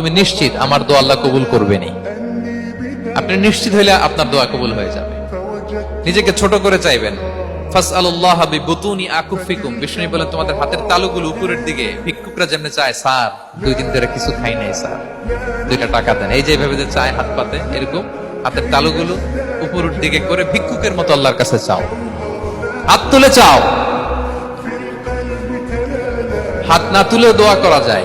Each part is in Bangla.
তুমি নিশ্চিত আমার দোয়া আল্লাহ কবুল করবেনি আপনি নিশ্চিত হইলে আপনার দোয়া কবুল হয়ে যাবে। নিজেকে ছোট করে চাইবেন। এই যে যে চায়, হাত পাতে হাতের তালুগুলো উপরের দিকে করে ভিক্ষুকের মতো আল্লাহর কাছে চাও। হাত তুলে চাও। হাত না তুলেও দোয়া করা যায়।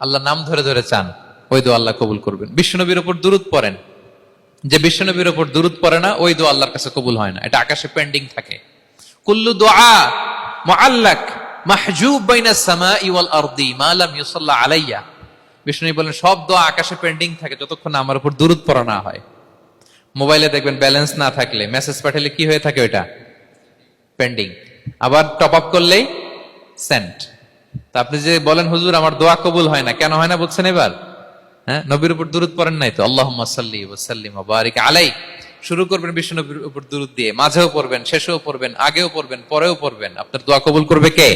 আল্লাহ নাম ধরে ধরে চান, ওই দোয়া আল্লাহ কবুল করবেন। বিশ্বনবীর উপর দুরুদ পড়েন। যে বিশ্বনবীর উপর দুরুদ পড়ে না, ওই দোয়া আল্লাহর কাছে কবুল হয় না। এটা আকাশে পেন্ডিং থাকে। কুল্লু দোয়া ওয়াল মা আলাইয়া। বলেন, সব দোয়া আকাশে পেন্ডিং থাকে, যতক্ষণ আমার না হয়। মোবাইলে দেখবেন ব্যালেন্স না থাকলে, মেসেজ পাঠালে কি হয়ে থাকে ওইটা? পেন্ডিং আবার টপ আপ করলেই সেন্ট। তা আপনি যে বলেন, হুজুর, আমার দোয়া কবুল হয় না। কেন হয় না বলছেন এবার? হ্যাঁ নবীর উপর দূরত পড়েন নাই তো? আল্লাহ সাল্লি আলাই শুরু করবেন বিশ্ব নবীর উপর দূরত দিয়ে। মাঝেও পড়বেন, শেষেও পড়বেন, আগেও পড়বেন, পরেও পড়বেন। আপনার দোয়া কবুল করবে কে?